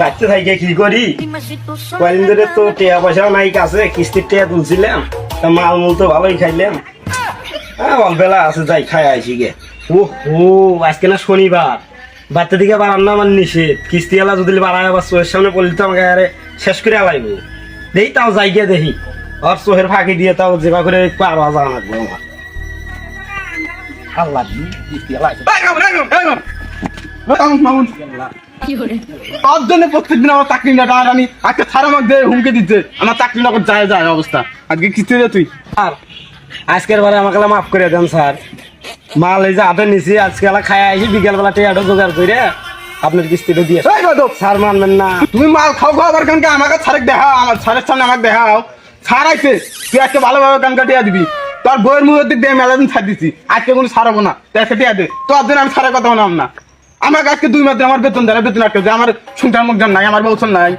বাচ্চা থাইকে কি করি? ধরে তো টেয়া পয়সাও নাই কাছে কিস্তির টেয়া তুলছিলাম, তা ভালোই খাইলাম। হ্যাঁ অল্পেলা আছে, যাই খাই আইসি গে। ও, আজকে না শনিবার। বাচ্চা দিকে বাড়ান না আমার নিষেধ। কিস্তি এলা যদি বাড়ায় আবার সামনে পড়লে তো আমাকে আরে শেষ করে আলাইব। দেখি তাও যাই গিয়ে দেখি। আর চোহের ফাঁকি দিয়ে তাও যেবা করে পার হাজার লাগবে আমার। আল্লাহ। তার জন্য প্রত্যেকদিন আমার চাকরি না আজকে সারা মধ্যে হুমকে দিচ্ছে। আমার চাকরি না যায় যায় অবস্থা। আজকে কিস্তি দে তুই? স্যার আজকের বারে আমাকে মাফ করে দেন স্যার। মাল এই যে হাতে নিছি আজকে খাই আইসি বিকেল বেলা টিয়াটা জোগাড় করে আপনার কিস্তিটা দিয়ে স্যার মানবেন না। তুমি মাল খাও খাও আবার কানকে আমাকে ছাড়ে দেখাও আমার ছাড়ের সামনে আমাকে দেখাও। ছাড় আইছে তুই আজকে ভালোভাবে কানকা টিয়া দিবি। তোর বইয়ের মুখের দিক দিয়ে মেলা দিন ছাড় দিছি। আজকে কোনো ছাড়াবো না। তুই আজকে টিয়া দে তোর দিন আমি ছাড়ার কথা বললাম না। আমাকে আজকে দুই মাত্র আমার বেতন দেয় বেতন আটকে দেয় আমার শুনটার মুখ নাই আমার বলছেন নাই।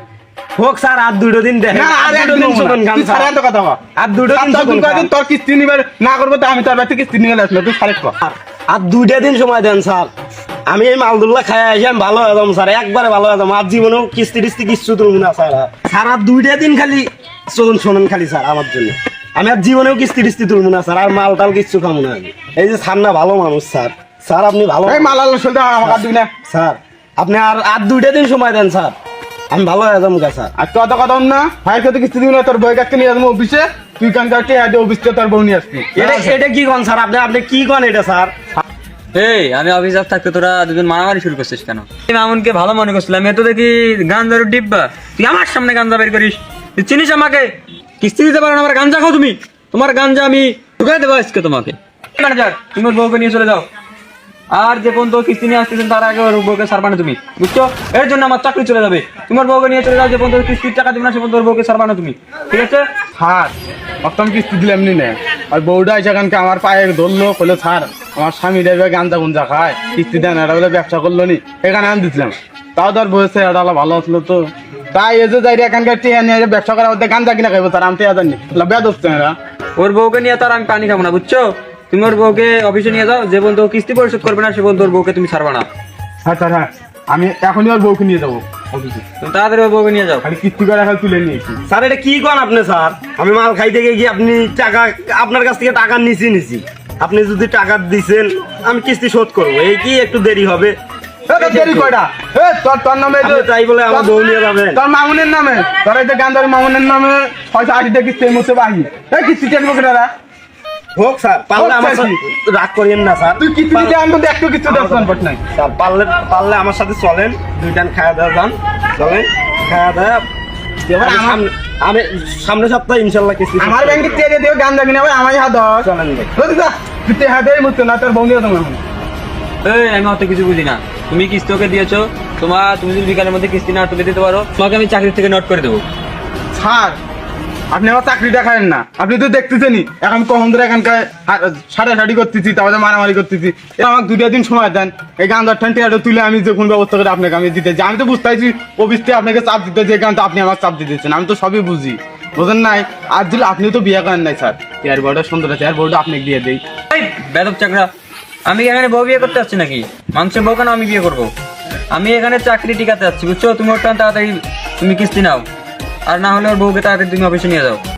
হোক স্যার আর দুটো দিন দেখেন। না আর দুটো দিন শুনুন গান স্যার এত কথা আর দুটো দিন গান। তোর কিস্তি নিবে না করব তো আমি তোর বাড়িতে কিস্তি নিয়ে আসলো তুই কর আর- দুইটা দিন সময় দেন স্যার। আমি এই মালদুল্লাহ খাই আসি আমি ভালো হয়ে যাব স্যার। একবারে ভালো যাব আর জীবনেও কিস্তি টিস্তি কিচ্ছু তুলব না স্যার। স্যার আর দুইটা দিন খালি শোনেন শোনেন খালি স্যার আমার জন্য। আমি আর জীবনেও কিস্তি টিস্তি তুলবো না স্যার আর মাল টাল কিচ্ছু খাব না। এই যে স্যার না ভালো মানুষ স্যার। স্যার আপনি ভালো মাল আলো শুনতে আমাকে না। স্যার আপনি আর আর দুইটা দিন সময় দেন স্যার। আমি ভালো হয়ে যাব গা, স্যার। আর কত কথা না ভাইয়ের সাথে কিস্তি দিবি না তোর বই কাছে নিয়ে যাব অফিসে। তুই কান কাটে আজ অফিসে তোর বউ নিয়ে আসবি? এটা এটা কি কন স্যার? আপনি আপনি কি কন এটা স্যার? এই আমি অফিস আপ থাকতে তোরা দুজন মারামারি শুরু করছিস কেন? আমি মামুনকে ভালো মনে করছিলাম এত দেখি গান গাঞ্জার ডিব্বা। তুই আমার সামনে গাঞ্জা বের করিস। তুই চিনিস আমাকে? কিস্তি দিতে পারো না, আমার গাঞ্জা খাও তুমি। তোমার গাঞ্জা আমি ঢুকাই দেবো আজকে তোমাকে। ম্যানেজার, তুমি বউকে নিয়ে চলে যাও। আর যে পর্যন্ত কিস্তি নিয়ে আসতেছেন, তার আগে ওর বউকে সারবানো তুমি, বুঝছ? এর জন্য আমার চাকরি চলে যাবে। তোমার বউকে নিয়ে চলে যাও, যে পর্যন্ত কিস্তির টাকা দিবে না, সে পর্যন্ত ওর বউকে সারবানো তুমি, ঠিক আছে? ছাড়। অষ্টম কিস্তি দিলাম নি না। আর বউটা সেখানকে আমার পায়ে ধরলো বলে ছাড়, আমার স্বামী দেবে গাঞ্জা গুঞ্জা খায়, কিস্তি দেন এটা বলে ব্যবসা করল নি, এখানে আমি দিছিলাম। তাও তার বয়সে এটা ভালো আসলো তো। তাই এসে যাই এখানকার টিয়া নিয়ে ব্যবসা করার মধ্যে গাঞ্জা কিনা খাইবো স্যার আমি টিয়া জানি বেদ হচ্ছে এরা। ওর বউকে নিয়ে তার আমি পানি খাব না বুঝছ? তুমি ওর বউকে অফিসে নিয়ে যাও যে ও কিস্তি পরিশোধ করবে না সে পর্যন্ত ওর বউকে তুমি ছাড়বা না। হ্যাঁ স্যার হ্যাঁ। আমি এখনই ওর বউকে নিয়ে যাব অফিসে তাড়াতাড়ি ওর বউকে নিয়ে যাও। খালি কিস্তি করে এখন তুলে নিয়েছি স্যার এটা কি কন আপনি স্যার? আমি মাল খাইতে গিয়ে আপনি টাকা আপনার কাছ থেকে টাকা নিছি নিছি। আপনি যদি টাকা দিছেন আমি কিস্তি শোধ করব। এই কি একটু দেরি হবে? দেরি কয়টা? এ, তোর তোর নামে তাই বলে আমার তোর মামুনের নামে। তোর এই যে গান্ধার মামুনের নামে ছয়শো আশি টাকা কিস্তি মুছে বাহি। এই কিস্তি টেনবো কেনারা হোক স্যার পারলে আমার সাথে রাগ করিয়েন না স্যার। তুই কিস্তি দিতে আমি তো একটু কিস্তি দেওয়া সম্ভব নাই। স্যার পারলে পারলে আমার সাথে চলেন। দুইটান খাওয়া দাওয়া যান। চলেন খাওয়া দাওয়া আমি আমার- সামনে- সপ্তাহে ইনশাল্লাহ কিস্তি আমার। ব্যাংকে তেলে দিও গান্দা কিনা ভাই আমার হাত ধর। চলেন তুই হাতে মুছতে না তোর বউ নিয়ে তোমার এই আমি অত কিছু বুঝি না। তুমি কিস্তি ওকে দিয়েছ তোমার তুমি যদি বিকালের মধ্যে কিস্তি না তুলে দিতে পারো তোমাকে আমি চাকরি থেকে নোট করে দেবো। স্যার আপনি আমার চাকরি দেখায়েন না। আপনি তো দেখতেছেনই এখন কখন ধরে এখানকার সাড়ে সাড়ি করতেছি তারপরে মারামারি করতেছি। এ আমাকে দুটো দিন সময় দেন এই গান্ধার ঠান্টি আরও তুলে আমি যে কোন ব্যবস্থা করে আপনাকে আমি দিতে আমি তো বুঝতে পারছি অফিস থেকে আপনাকে চাপ দিতে যে গানটা আপনি আমার চাপ দিতেছেন আমি তো সবই বুঝি। বোঝেন নাই? আর দিলে আপনি তো বিয়ে করেন নাই স্যার। এয়ার বোর্ডটা সুন্দর আছে এয়ার বোর্ডটা আপনাকে দিয়ে দেই। এই বেদব চাকরা। আমি এখানে বউ বিয়ে করতে আসছি নাকি? মানুষের বউ কেন আমি বিয়ে করব? আমি এখানে চাকরি টিকাতে যাচ্ছি বুঝছ? তুমি ওর তাড়াতাড়ি তুমি কিস্তি নাও। আর না হলে ওর বউকে তাড়াতাড়ি তুমি অফিসে নিয়ে যাও।